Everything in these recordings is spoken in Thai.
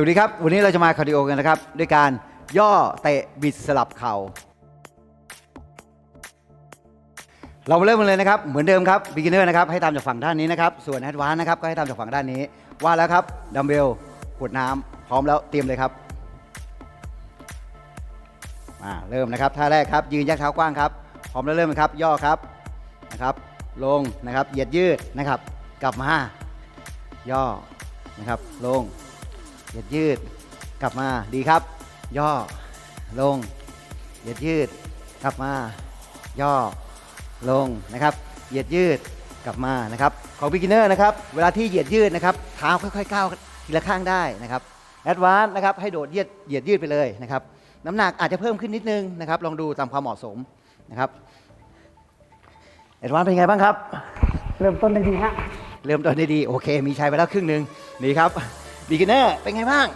สวัสดีครับ วันนี้เราจะมาคาร์ดิโอกันนะครับ ด้วยการย่อเตะบิดสลับเข่า เรามาเริ่มกันเลยนะครับ เหมือนเดิมครับ beginner นะครับ ให้ตามจากฝั่งด้านนี้นะครับ ส่วน advanced นะครับ ก็ให้ตามจากฝั่งด้านนี้ ว่าแล้วครับ ดัมเบลขวดน้ำพร้อมแล้วเตรียมเลยครับมาเริ่มนะครับ ท่าแรกครับ ยืนแยกเท้ากว้างครับ พร้อมแล้วเริ่มครับ ย่อครับนะครับ ลงนะครับ เหยียดยืดนะครับ กลับมา ย่อนะครับ ลง เหยียดยืด กลับมาดีครับ ย่อ ลง เหยียดยืด กลับมา ย่อ ลงนะครับ เหยียดยืด กลับมานะครับ ของ beginner นะครับ เวลาที่เหยียดยืดนะครับ เท้าค่อยๆก้าวทีละข้างได้นะครับ advance นะครับ ให้โดดเหยียดเหยียดยืดไปเลยนะครับ น้ำหนักอาจจะเพิ่มขึ้นนิดนึงนะครับ ลองดูตามความเหมาะสมนะครับ advance เป็นไงบ้างครับ เริ่มต้นได้ดีฮะ เริ่มต้นได้ดี โอเค มีชัยไปแล้วครึ่งหนึ่งดีครับ beginner เป็นไงบ้าง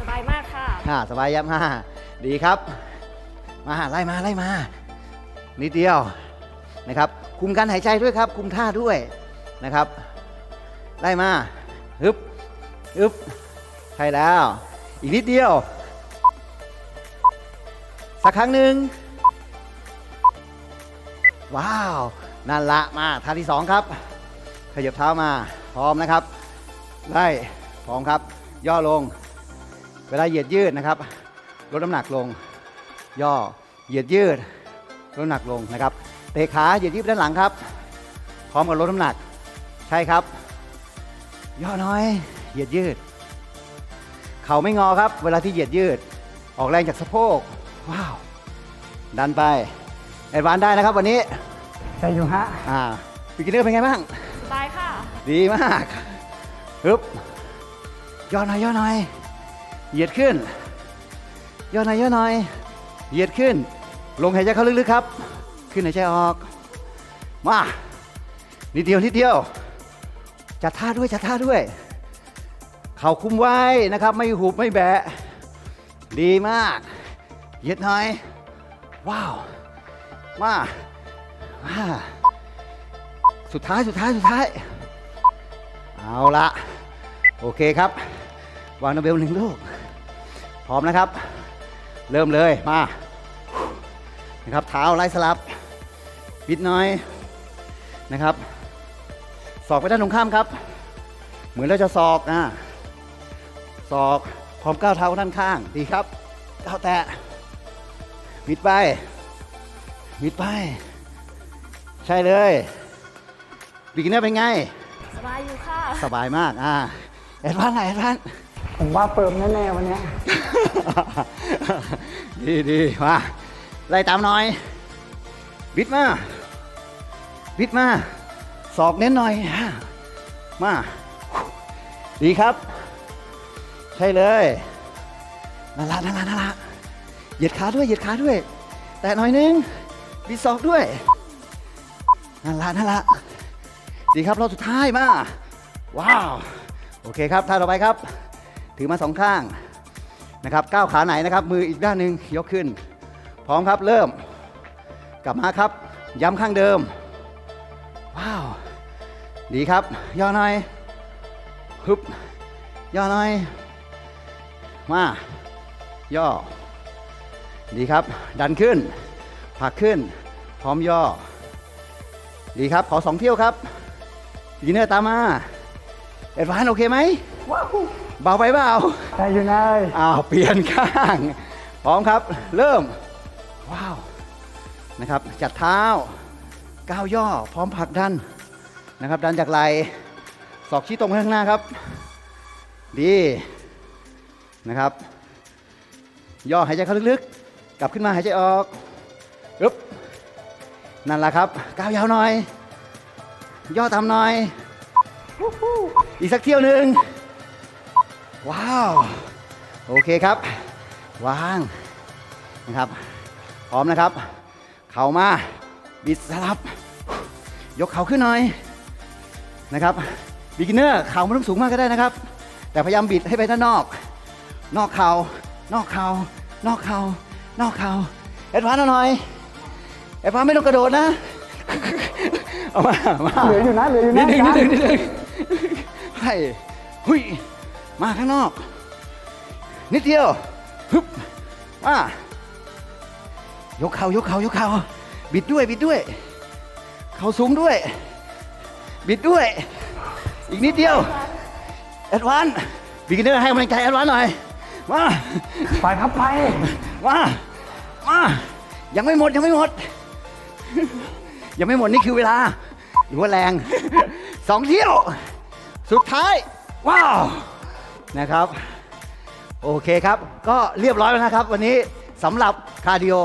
สบายมากค่ะ อ่าสบายยับมาดีครับ มาไล่มาไล่มา นิดเดียวนะครับ คุมการหายใจด้วยครับ คุมท่าด้วยนะครับ ไล่มาฮึบฮึบใช่แล้ว อีกนิดเดียว สักครั้งหนึ่งว้าว นั่นละมาท่าที่สองครับ ขยับเท้ามา พร้อมนะครับ ไล่ พร้อมครับ ย่อลง เวลาเหยียดยืดนะครับ ลดน้ำหนักลง ย่อ เหยียดยืด ลดน้ำหนักลงนะครับ เตะขาเหยียดยืดไปด้านหลังครับ พร้อมกับลดน้ำหนัก ใช่ครับ ย่อน้อย เหยียดยืด เข่าไม่งอครับ เวลาที่เหยียดยืด ออกแรงจากสะโพก ว้าว ดันไป แอดวานได้นะครับวันนี้ ใจอยู่ฮะ อ่าบิกินเนอร์เป็นไงบ้าง สบายค่ะ ดีมากฮึบ ย่อหน่อยย่อหน่อย เหยียดขึ้น ย่อหน่อยย่อหน่อย เหยียดขึ้น ลงหายใจเข้าลึกๆครับ ขึ้นหายใจออก มา นิดเดียวนิดเดียว จัดท่าด้วยจัดท่าด้วย เข่าคุ้มไว้นะครับ ไม่หุบไม่แบะ ดีมาก เหยียดหน่อย ว้าว มา มาสุดท้ายสุดท้ายสุดท้าย เอาละ โอเคครับ วางดัมเบลหนึ่งลูก พร้อมนะครับ เริ่มเลยมานะครับเท้าไล่สลับบิดหน่อยนะครับศอกไปด้านตรงข้ามครับ เหมือนเราจะศอกนะศอกพร้อมก้าวเท้าด้านข้างดีครับก้าวแตะบิดไปบิดไป ใช่เลยบิกินเนอร์เป็นไง สบายอยู่ค่ะ สบายมากอ่า แอดวานซ์ไหนแอดวานซ์ ผมว่าเปิมแน่ๆวันเนี้ยดีดีมาไล่ตามหน่อย บิดมา บิดมาศอกเน้นหน่อยอ่ามา ดีครับ ใช่เลยนั่นละนั่นละนั่นละเหยียดขาด้วยเหยียดขาด้วย แต่หน่อยนึงบิดศอกด้วยนั่นละนั่นละดีครับรอบสุดท้ายมา ว้าว โอเคครับท่าต่อไปครับ ถือมาสองข้างนะครับก้าวขาไหนนะครับ มืออีกด้านหนึ่งยกขึ้น พร้อมครับเริ่ม กลับมาครับ ย้ำข้างเดิม ว้าว ดีครับ ย่อหน่อยฮึบย่อหน่อย มา ย่อ ดีครับ ดันขึ้นผักขึ้น พร้อมย่อ ดีครับ ขอสองเที่ยวครับยีเนอร์ตามมา เอ็ดวานโอเคไหมว้าวเบาไปเปล่าใจอยู่นายอ้าวเปลี่ยนข้าง พร้อมครับ เริ่ม ว้าวนะครับ จัดเท้าก้าวย่อ พร้อมผลักดันนะครับ ดันจากไหล่ศอกชี้ตรงไปข้างหน้าครับ ดีนะครับ ย่อหายใจเข้าลึกๆ กลับขึ้นมาหายใจออกปึ๊บนั่นแหละครับ ก้าวยาวหน่อย ย่อตามหน่อย อีกสักเที่ยวหนึ่งว้าว โอเคครับวางนะครับ พร้อมนะครับ เข่ามาบิดสลับ ยกเข่าขึ้นหน่อยนะครับบิกินเนอร์เข่าไม่ต้องสูงมากก็ได้นะครับ แต่พยายามบิดให้ไปด้านนอก นอกเข่านอกเข่านอกเข่านอกเข่าแอดวานซ์หน่อยแอดวานซ์ไม่ต้องกระโดดนะเอามามาเหลืออยู่นะเหลืออยู่นินะดนึงนิดนึงอาจารย์นิดนึง ให้หุยมาข้างนอก นิดเดียวฮึบมายกเข่ายกเข่ายกเข่าบิดด้วยบิดด้วย เข่าสูงด้วย บิดด้วย อีกนิดเดียวแอดวานบิกเนอร์ให้กำลังใจแอดวานหน่อยมาไปครับไปมามายังไม่หมดยังไม่หมด ยังไม่หมดนี่คือเวลาหรือว่าแรงสองเที่ยว สุดท้าย ว้าว นะครับ โอเคครับ ก็เรียบร้อยแล้วนะครับ วันนี้สำหรับคาร์ดิโอ